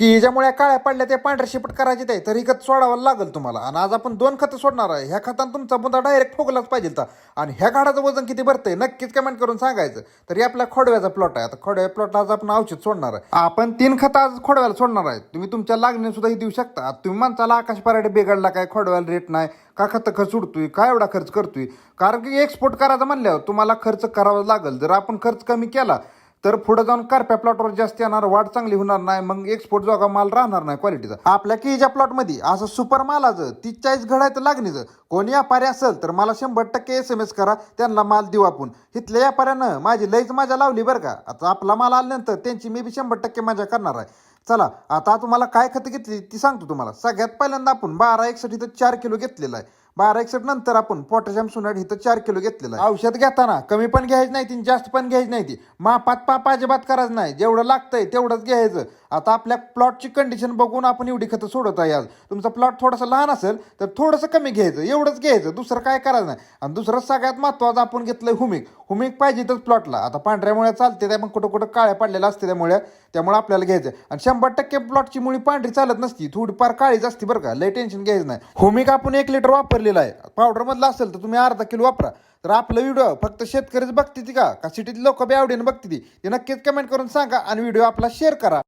की ज्यामुळे काळ्या पडल्या त्या पांढऱ्या शिपट करायचे ते तर ही खत सोडावं लागेल तुम्हाला. आणि आज आपण दोन खतं सोडणार आहे. ह्या खतानं तुमचा मुद्दा डायरेक्ट फुगलाच पाहिजे तर आणि ह्या गाडाचं वजन किती भरतंय नक्कीच कमेंट करून सांगायचं. तर हे आपल्या खोडव्याचा प्लॉट आहे. आता खोडव्या प्लॉट आज आपण औषध सोडणार आहे. आपण तीन खतं आज खोडव्याला सोडणार आहे तुम्ही तुमच्या लागणी सुद्धा ही देऊ शकता. तुम्ही माणसाला आकाश पराडे बिघडला काय? खोडव्याला रेट नाही. का खतं खर्च उडतोय? काय एवढा खर्च करतोय? कारण की एक्सपोर्ट करायचा म्हणल्यावर तुम्हाला खर्च करावा लागेल. जर आपण खर्च कमी केला तर पुढे जाऊन कार्प्या प्लॉटवर जास्त येणार वाढ चांगली होणार नाही मग एक्सपोर्ट जोगा माल राहणार नाही क्वालिटीचा आपल्या केच्या प्लॉटमध्ये असं सुपर मालाचं ती चाळीस घडायचं लागणीचं कोणी व्यापारी असेल तर मला शंभर टक्के एस एम एस करा त्यांना माल देऊ आपण. इथल्या व्यापाऱ्यानं माझी लईच माझ्या लावली बरं का. आता आपला माल आल्यानंतर त्यांची मी बी शंभर टक्के मजा करणार आहे. चला आता तुम्हाला काय खतं घेतली ती सांगतो तुम्हाला. सगळ्यात पहिल्यांदा आपण बारा एकसाठी तर चार किलो घेतलेला आहे. बारा एकसठ नंतर आपण पोटॅशियम सुनाट इथं चार किलो घेतलेलं आहे. औषध घेताना कमी पण घ्यायचं नाही ती जास्त पण घ्यायची नाही ती. मापात पाप अजिबात करायचं नाही. जेवढं लागतंय तेवढंच घ्यायचं. आता आपल्या प्लॉटची कंडिशन बघून आपण एवढी खतं सोडत आहे आज. तुमचा प्लॉट थोडासा लहान असेल तर थोडंसं कमी घ्यायचं एवढंच घ्यायचं दुसरं काय करायचं नाही. आणि दुसरं सगळ्यात महत्त्वाचं आपण घेतलं हुमिक. हुमिक पाहिजे तर प्लॉटला आता पांढऱ्यामुळे चालते त्या मग कुठं कुठं काळ्या पडलेल्या असते त्यामुळे त्यामुळे आपल्याला घ्यायचं. आणि शंभर टक्के प्लॉटची मुळी पांढरी चालत नसती थोडीफार काळीच असते बरं का. लय टेन्शन घ्यायचं नाही. हुमिक आपण एक लिटर वापरलेला आहे. पावडरमधलं असेल तर तुम्ही अर्धा किलो वापरा. तर आपलं व्हिडिओ फक्त शेतकरीच बघते ती का? का सिटीतली लोक बी आवडीने बघते ती? नक्कीच कमेंट करून सांगा आणि व्हिडिओ आपला शेअर करा.